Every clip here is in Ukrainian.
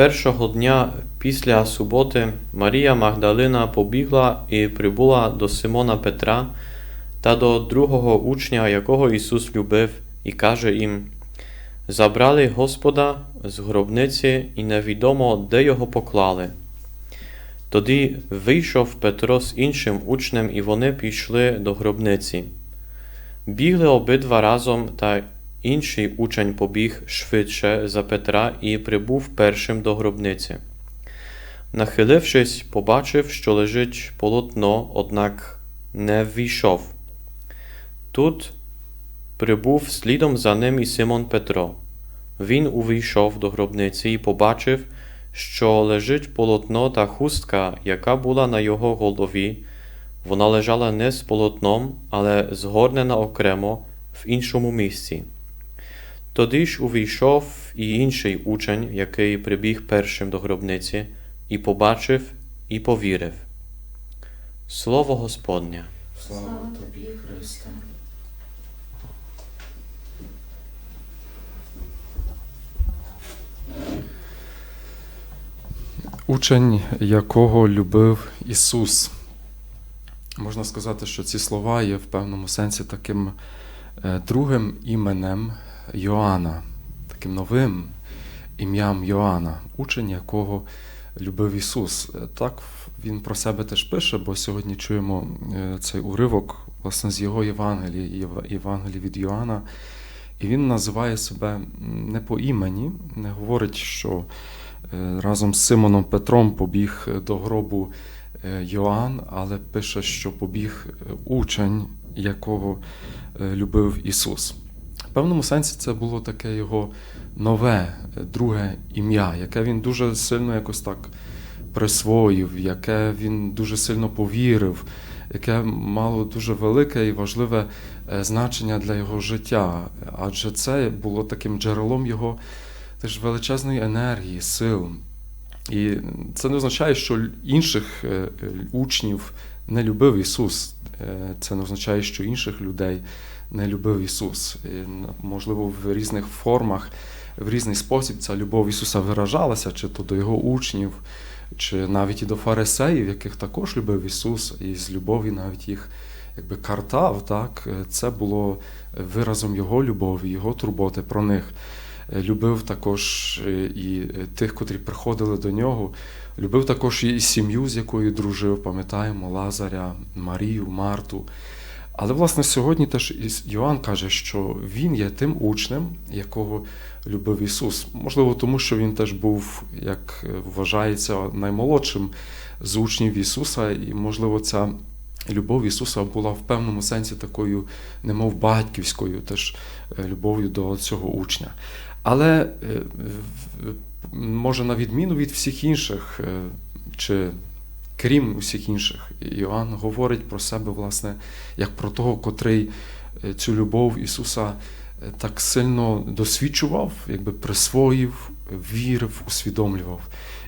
Першого дня після суботи Марія Магдалина побігла і прибула до Симона Петра та до другого учня, якого Ісус любив, і каже їм: Забрали Господа з гробниці, і невідомо, де його поклали. Тоді вийшов Петро з іншим учнем, і вони пішли до гробниці. Бігли обидва разом, та інший учень побіг швидше за Петра і прибув першим до гробниці. Нахилившись, побачив, що лежить полотно, однак не ввійшов. Тут прибув слідом за ним і Симон Петро. Він увійшов до гробниці і побачив, що лежить полотно та хустка, яка була на його голові. Вона лежала не з полотном, але згорнена окремо в іншому місці. Тоді ж увійшов і інший учень, який прибіг першим до гробниці, і побачив, і повірив. Слово Господнє. Слава тобі, Христе. Учень, якого любив Ісус. Можна сказати, що ці слова є в певному сенсі таким е, другим іменем Йоанна, таким новим ім'ям Йоанна, учень, якого любив Ісус. Так він про себе теж пише, бо сьогодні чуємо е, цей уривок власне з його Євангелії, Єв- Євангелії від Йоанна. І він називає себе не по імені, не говорить, що е, разом з Симоном Петром побіг до гробу е, Йоанн, але пише, що побіг учень, якого любив Ісус. В певному сенсі це було таке його нове, е, друге ім'я, яке він дуже сильно якось так присвоїв, яке він дуже сильно повірив, яке мало дуже велике і важливе е, значення для його життя. Адже це було таким джерелом його теж величезної енергії, сил. І це не означає, що інших е, учнів не любив Ісус. Це не означає, що інших людей не любив Ісус. І, Можливо, в різних формах, в різний спосіб ця любов Ісуса виражалася, чи то до Його учнів, чи навіть і до фарисеїв, яких також любив Ісус, і з любові навіть їх якби картав. Так? Це було виразом Його любові, Його турботи про них. Любив також е, і тих, котрі приходили до нього. Любив також і сім'ю, з якою дружив, пам'ятаємо Лазаря, Марію, Марту. Але, власне, сьогодні теж Йоанн каже, що він є тим учнем, якого любив Ісус. Можливо, тому що він теж був, як е, вважається, наймолодшим з учнів Ісуса, і, можливо, ця любов Ісуса була в певному сенсі такою, немов батьківською, теж е, любов'ю до цього учня. Але е, може на відміну від всіх інших, чи крім усіх інших, Іоанн говорить про себе, власне, як про того, котрий е, цю любов Ісуса е, так сильно досвідчував, якби присвоїв, вірив, усвідомлював,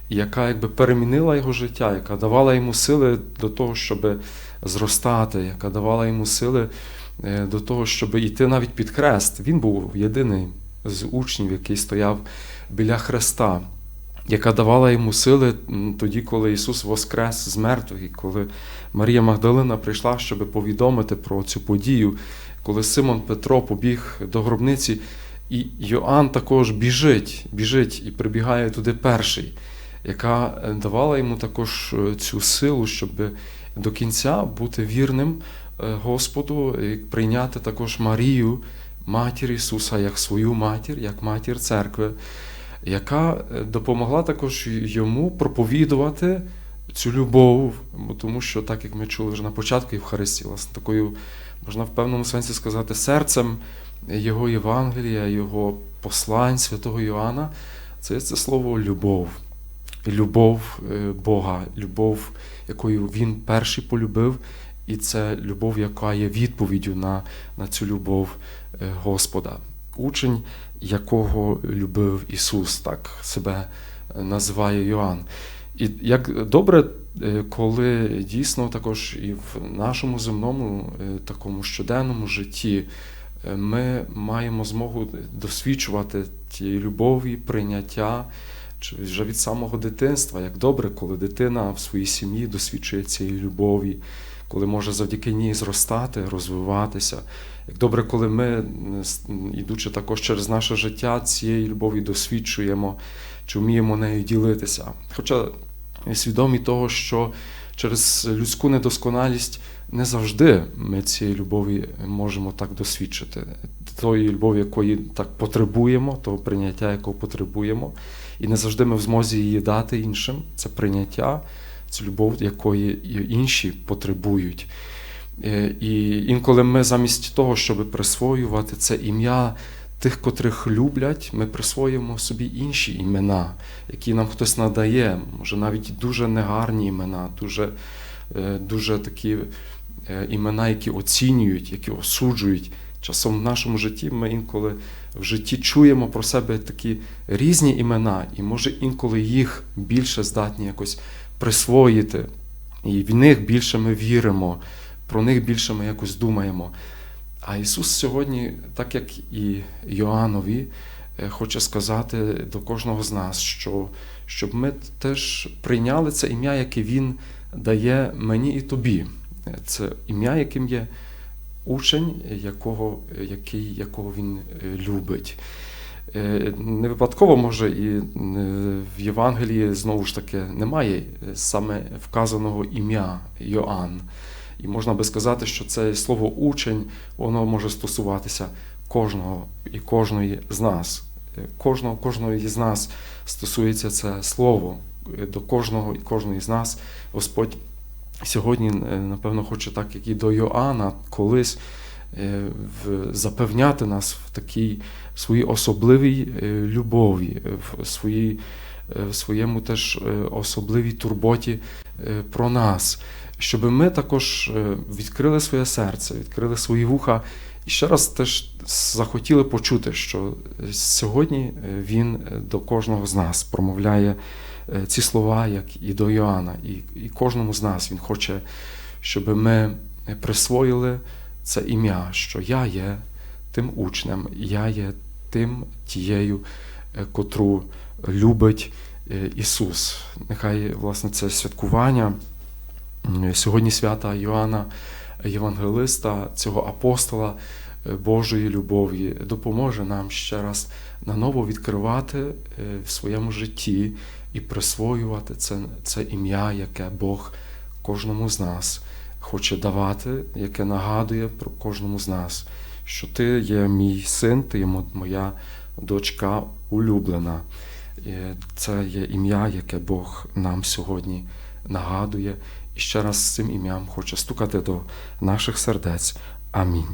і яка якби перемінила його життя, яка давала йому сили до того, щоб зростати, яка давала йому сили е, до того, щоб йти навіть під хрест. Він був єдиний з учнів, який стояв біля хреста, яка давала йому сили тоді, коли Ісус воскрес з мертвих, і коли Марія Магдалина прийшла, щоб повідомити про цю подію, коли Симон Петро побіг до гробниці, і Йоанн також біжить, біжить і прибігає туди перший, яка е, давала йому також е, цю силу, щоб до кінця бути вірним е, Господу, і прийняти також Марію, матір Ісуса, як свою матір, як матір церкви, яка е, допомогла також йому проповідувати цю любов, тому що, так як ми чули вже на початку Євхаристії, власне, такою, можна в певному сенсі сказати, серцем його Євангелія, його послань святого Йоанна, це це слово любов. Любов е, Бога, любов, якою він перший полюбив, і це любов, яка є відповіддю на, на цю любов е, Господа. Учень, якого любив Ісус, так себе е, називає Йоанн. І як добре, е, коли дійсно також і в нашому земному е, такому щоденному житті ми маємо змогу досвідчувати тієї любові, прийняття, вже від самого дитинства. Як добре, коли дитина в своїй сім'ї досвідчує цієї любові, коли може завдяки ній зростати, розвиватися. Як добре, коли ми, ідучи також через наше життя, цієї любові досвідчуємо, чи вміємо нею ділитися. Хоча свідомі того, що через людську недосконалість не завжди ми цієї любові можемо так досвідчити, тої любові, якої так потребуємо, того прийняття, якого потребуємо, і не завжди ми в змозі її дати іншим. Це прийняття, це любов, якої інші потребують. Е, І інколи ми замість того, щоб присвоювати це ім'я тих, котрих люблять, ми присвоюємо собі інші імена, які нам хтось надає, може навіть дуже негарні імена, дуже, е, дуже такі е, імена, які оцінюють, які осуджують. Часом в нашому житті ми інколи в житті чуємо про себе такі різні імена, і може інколи їх більше здатні якось присвоїти, і в них більше ми віримо, про них більше ми якось думаємо. А Ісус сьогодні, так як і Йоаннові, е, хоче сказати до кожного з нас, що щоб ми теж прийняли це ім'я, яке Він дає мені і тобі. Це ім'я, яким є учень, якого, який, якого він е, любить. Е, Не випадково, може, і е, в Євангелії знову ж таки немає е, саме вказаного ім'я Йоанн. І можна би сказати, що це слово учень, воно може стосуватися кожного і кожної з нас. Кожного, кожного з нас стосується це слово. До кожного і кожної з нас Господь сьогодні, напевно, хоче так, як і до Йоанна, колись запевняти нас в такій своїй особливій е, любові, е, в своїй, е, в своєму теж е, особливій турботі е, про нас, щоб ми також е, відкрили своє серце, відкрили свої вуха і ще раз теж захотіли почути, що е, сьогодні е, він е, до кожного з нас промовляє е, ці слова, як і до Йоанна, і, і кожному з нас він хоче, щоб ми присвоїли це ім'я, що я є тим учнем, я є тим тією, е, котру любить е, Ісус. Нехай власне це святкування сьогодні свята Йоанна Євангелиста, цього апостола е, Божої любові, допоможе нам ще раз наново відкривати в своєму житті і присвоювати це, це ім'я, яке Бог кожному з нас хоче давати, яке нагадує про кожному з нас, що ти є мій син, ти є моя дочка улюблена. І Це є ім'я, яке Бог нам сьогодні нагадує, і ще раз з цим ім'ям хоче стукати до наших сердець. Амінь.